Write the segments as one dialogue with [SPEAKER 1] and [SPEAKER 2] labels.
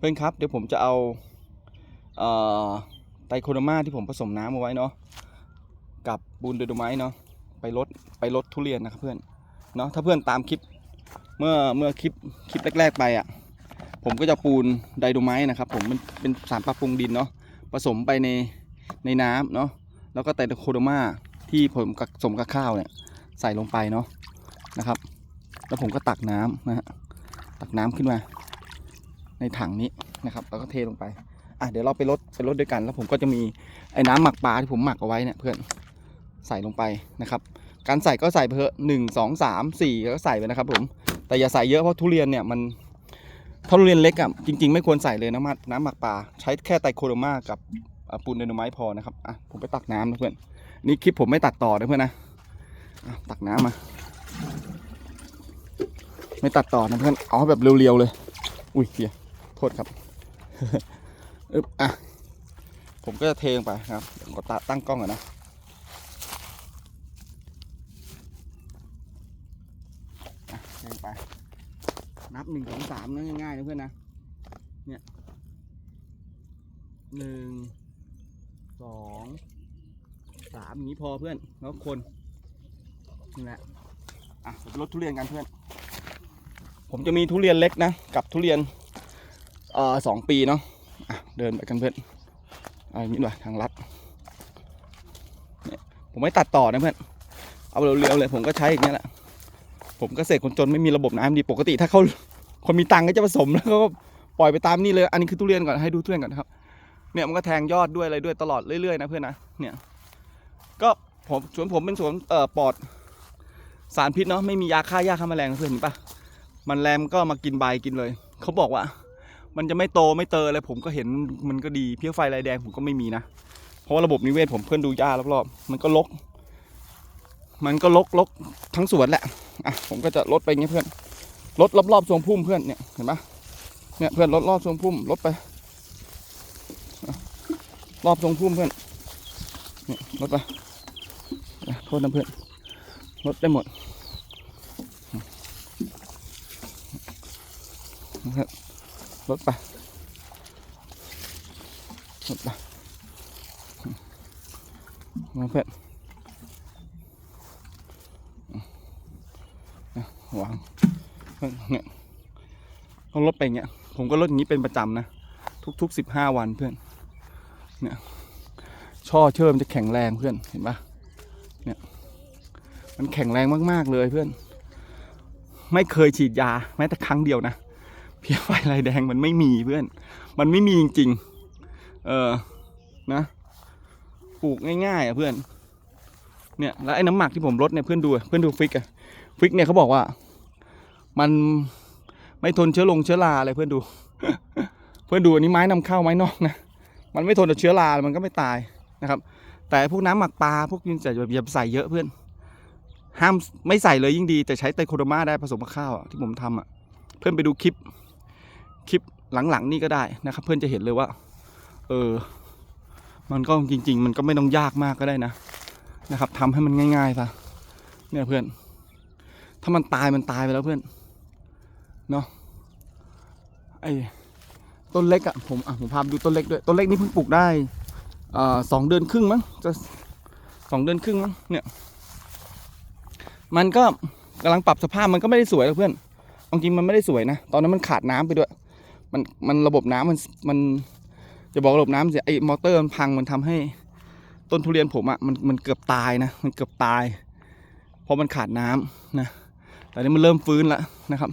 [SPEAKER 1] เพื่อนครับเดี๋ยวผมจะเอาเอ่อไตโคโดมาที่ผมผสมน้ำเอาไว้เนาะกับบูนเดโดไมต์เนาะไปลดไปลดทุเรียนนะครับเพื่อนเนาะถ้าเพื่อนตามคลิปเมื่อเมื่อคลิปคลิปแรก ๆ ไปอะผมก็จะปูนไดโดไมต์นะครับผมมันเป็นสารปรับปรุงดินเนาะผสมไปในในน้ำเนาะแล้วก็ไตโคโดมาที่ผมผสมกับข้าวเนี่ยใส่ลงไปเนาะนะครับ แล้วผมก็ตักน้ำนะฮะตักน้ำขึ้นมา ในถังนี้นะครับแล้วก็เทลงไปอะเดี๋ยวเราไปลดไปลดด้วยกัน แล้วผมก็จะมีไอ้น้ำหมักปลาที่ผมหมักเอาไว้เนี่ยเพื่อนใส่ลงไปนะครับ การใส่ก็ใส่เถอหนึ่งสองสามสี่ก็ใส่ไปนะครับ ผม แต่อย่าใส่เยอะเพราะทุเรียนเนี่ยมันถ้าทุเรียนเล็กอะจริง ๆ ไม่ควรใส่เลยน้ำมักน้ำหมักปลาใช้แค่ไตโคโดมากับปูนไดโนไมต์พอนะครับอะผมไปตักน้ำนะเพื่อนนี่คลิปผมไม่ตัดต่อนะเพื่อนนะตักน้ำมา ไม่ตัดต่อนะเพื่อนเอาแบบเรียวๆเลย อุ้ยเฮีย โทษครับอึบอะ ผมก็จะเทลงไปครับเดี๋ยวก็ตตั้งกล้องก่อนนะเทงไป นับหนึ่งสองสามนะง่ายๆนะเพื่อนนะ เนี่ยหนึ่งสองสามนี้พอเพื่อนแล้วคนนี่แหละอะผมลดทุเรียนกันเพื่อน ผมจะมีทุเรียนเล็กนะ กับทุเรียน อ่อสองปีเนาะะเดินไปกันเพื่อนเอาอย่างนี้ดีกว่าทางลัดผมไม่ตัดต่อนะเพื่อนเอาเร็วๆเลยผมก็ใช้อย่างนี้ยแหละผมก็เสกคนจนไม่มีระบบน้ำดีปกติ ถ้าเขาคนมีตังค์ก็จะผสมแล้วก็ปล่อยไปตามนี่เลย อันนี้คือทุเรียนก่อนให้ดูทุเรียนก่อนครับ เนี่ยมันก็แทงยอดด้วยอะไรด้วยตลอดเรื่อยๆนะเพื่อนนะเนี่ย ก็ผมสวนผมเป็นสวนเอ่อปลอดสารพิษเนาะไม่มียาฆ่าหญ้าฆ่าแมลงเพื่อนเห็นปะมันแรมก็มากินใบกินเลยเขาบอกว่า มันจะไม่โตไม่เตออะไรผมก็เห็นมันก็ดีเพี้ยไฟลายแดงผมก็ไม่มีนะเพราะว่าระบบนิเวศผมเพื่อนดูหญ้ารอบๆมันก็ลก มันก็ลกลกทั้งสวนแหละอะผมก็จะลดไปงเงี้ยเพื่อนลดรอบๆทรงพุ่มเพื่อนเนี่ยเห็นปะเนี่ยเพื่อนลดรอบทรงพุ่มลดไปรอบทรงพุ่มเพื่อนเนี่ยลดไปโทษนะเพื่อนลดได้หมด นะครับ ลดไปลดไปมาเพื่อนวางเพื่อนเนี่ยต้องลดไปอย่างเงี้ย ผมก็ลดอย่างนี้เป็นประจำนะ ทุกๆสิบห้าวันเพื่อน เนี่ย ช่อเชื่อมจะแข็งแรงเพื่อน เห็นปะเนี่ย มันแข็งแรงมากๆเลยเพื่อน ไม่เคยฉีดยาแม้แต่ครั้งเดียวนะ เพี้ยไฟลายแดงมันไม่มีเพื่อน มันไม่มีจริงๆ เออ นะ ปลูกง่ายๆอะเพื่อน เนี่ย แล้วไอ้น้ำหมักที่ผมลดเนี่ยเพื่อนดูอะเพื่อนดูฟิกอะฟิกเนี่ยเขาบอกว่า มันไม่ทนเชื้อลงเชื้อราอะไรเพื่อนดู เพื่อนดูอันนี้ไม้นำเข้าไม้นอกนะ มันไม่ทนต่อเชื้อรา มันก็ไม่ตายนะครับ แต่พวกน้ำหมักปลาพวกนี้จะอย่าใส่เยอะเพื่อน ห้ามไม่ใส่เลยยิ่งดี แต่ใช้ไตโคโดมาได้ผสมกับข้าวที่ผมทำอะ เพื่อนไปดูคลิป คลิปหลังๆ นี่ก็ได้นะครับ เพื่อนจะเห็นเลยว่า เออ มันก็จริง ๆ มันก็ไม่ต้องยากมากก็ได้นะนะครับทำให้มันง่ายๆซะเนี่ยเพื่อน ถ้ามันตายมันตายไปแล้วเพื่อนเนาะไอ้ต้นเล็กอะผมอะผมพาดูต้นเล็กด้วยต้นเล็กนี่เพิ่งปลูกได้อ่าสองเดือนครึ่งมั้งจะสองเดือนครึ่งมั้งเนี่ย มันก็กำลังปรับสภาพมันก็ไม่ได้สวยแล้วเพื่อนจริงมันไม่ได้สวยนะ ตอนนั้นมันขาดน้ำไปด้วย มันมันระบบน้ำมันมันจะบอกระบบน้ำเสียไอ้มอเตอร์มันพังมันทำให้ต้นทุเรียนผมอะ่ะมันมันเกือบตายนะมันเกือบตายเพราะมันขาดน้ำนะแต่นี้มันเริ่มฟื้นแล้วนะครับ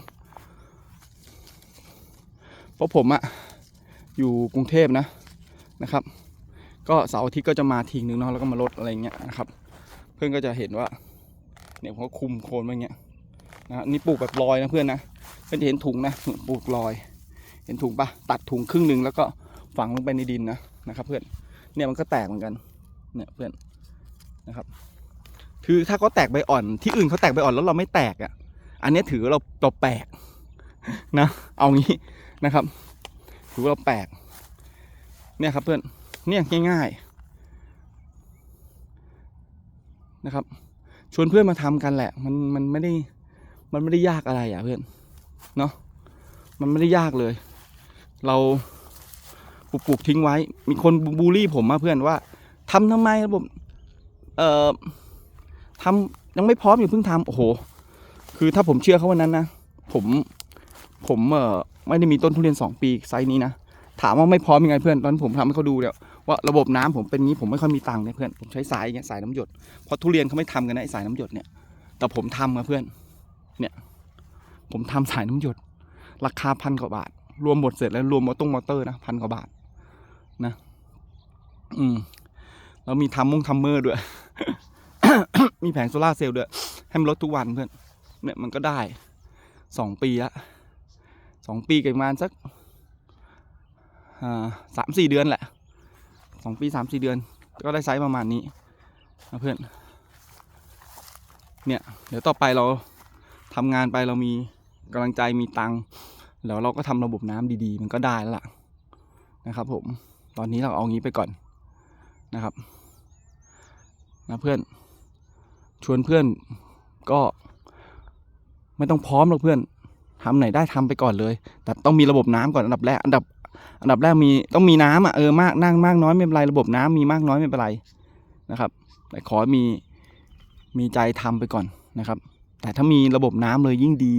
[SPEAKER 1] เพราะผมอะ่ะอยู่กรุงเทพนะนะครับ ก็เสาร์อาทิตย์ก็จะมาทีนึงเนาะแล้วก็มาลดอะไรเงี้ยนะครับ เพื่อนก็จะเห็นว่าเนี่ยผมก็คุมโคนไว้อย่าเงี้ยนะนี่ปลูกแบบลอยนะเพื่อนนะเพื่อนจะเห็นถุงนะปลูกลอย เห็นถุงปะตัดถุงครึ่งหนึ่งแล้วก็ฝังลงไปในดินนะนะครับ เพื่อนเนี่ยมันก็แตกเหมือนกันเนี่ยเพื่อนนะครับ คือถ้าเขาแตกใบอ่อนที่อื่นเขาแตกใบอ่อนแล้วเราไม่แตกอะ อันนี้ถือเราเราแปลกนะเอางี้นะครับ ถือว่าเราแปลกเนี่ยครับเพื่อนเนี่ยง่ายๆนะครับ ชวนเพื่อนมาทำกันแหละ มันมันไม่ได้มันไม่ได้ยากอะไรอะเพื่อนเนาะมันไม่ได้ยากเลย เราปลูกปลูกทิ้งไว้ มีคนบูลลี่ผมมาเพื่อนว่าทำทำไมระบบเอ่อทำยังไม่พร้อมอยู่เพิ่งทำโอ้โห คือถ้าผมเชื่อเขาวันนั้นนะผมผมเอ่อไม่ได้มีต้นทุเรียนสองปีไซส์นี้นะถามว่าไม่พร้อมยังไงเพื่อนตอนผมทำให้เขาดูเนี่ยว่าระบบน้ำผมเป็นงี้ผมไม่ค่อยมีตังค์เนี่ยเพื่อนผมใช้สายอย่างเงี้ยสายน้ำหยดเพราะทุเรียนเขาไม่ทำกันนะไอสายน้ำหยดเนี่ย แต่ผมทำอะเพื่อน เนี่ย ผมทำสายน้ำหยด ราคาพันกว่าบาท รวมหมดเสร็จแล้วรวมมอตงมอเตอร์นะพันกว่าบาทนะ อืมแล้วมีทำมุ้งทัมเมอร์ด้วย มีแผงโซลาเซลล์ด้วยให้มันลดทุกวันเพื่อนเนี่ยมันก็ได้สองปีละสองปีกับประมาณสักสามสี่เดือนแหละสองปีสามสี่เดือน ก็ได้ไซส์ประมาณนี้นะเพื่อน เนี่ย เดี๋ยวต่อไปเราทำงานไปเรามีกำลังใจมีตังค์ แล้วเราก็ทำระบบน้ำดีๆ มันก็ได้แล้วล่ะนะครับ ผม ตอนนี้เราเอางี้ไปก่อนนะครับนะเพื่อน ชวนเพื่อนก็ไม่ต้องพร้อมหรอกเพื่อนทำไหนได้ทำไปก่อนเลย แต่ต้องมีระบบน้ำก่อนอันดับแรกอันดับ อันดับแรกมีต้องมีน้ำอะเออมากนั่งมากน้อยไม่เป็นไรระบบน้ำมีมากน้อยไม่เป็นไรนะครับ แต่ขอมีมีใจทำไปก่อนนะครับ แต่ถ้ามีระบบน้ำเลยยิ่งดี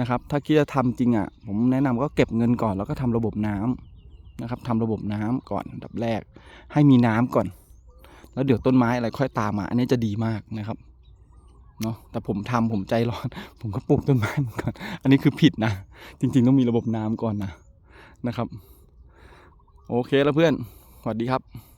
[SPEAKER 1] นะครับ ถ้าคิดจะทำจริงอะ ผมแนะนำก็เก็บเงินก่อนแล้วก็ทำระบบน้ำนะครับทำระบบน้ำก่อนดับแรก ให้มีน้ำก่อน แล้วเดี๋ยวต้นไม้อะไรค่อยตามมา อันนี้จะดีมากนะครับเนาะแต่ผมทำผมใจร้อน ผมก็ปลูกต้นไม้ก่อน อันนี้คือผิดนะ จริง ๆ ต้องมีระบบน้ำก่อนนะนะครับ โอเคแล้วเพื่อนสวัสดีครับ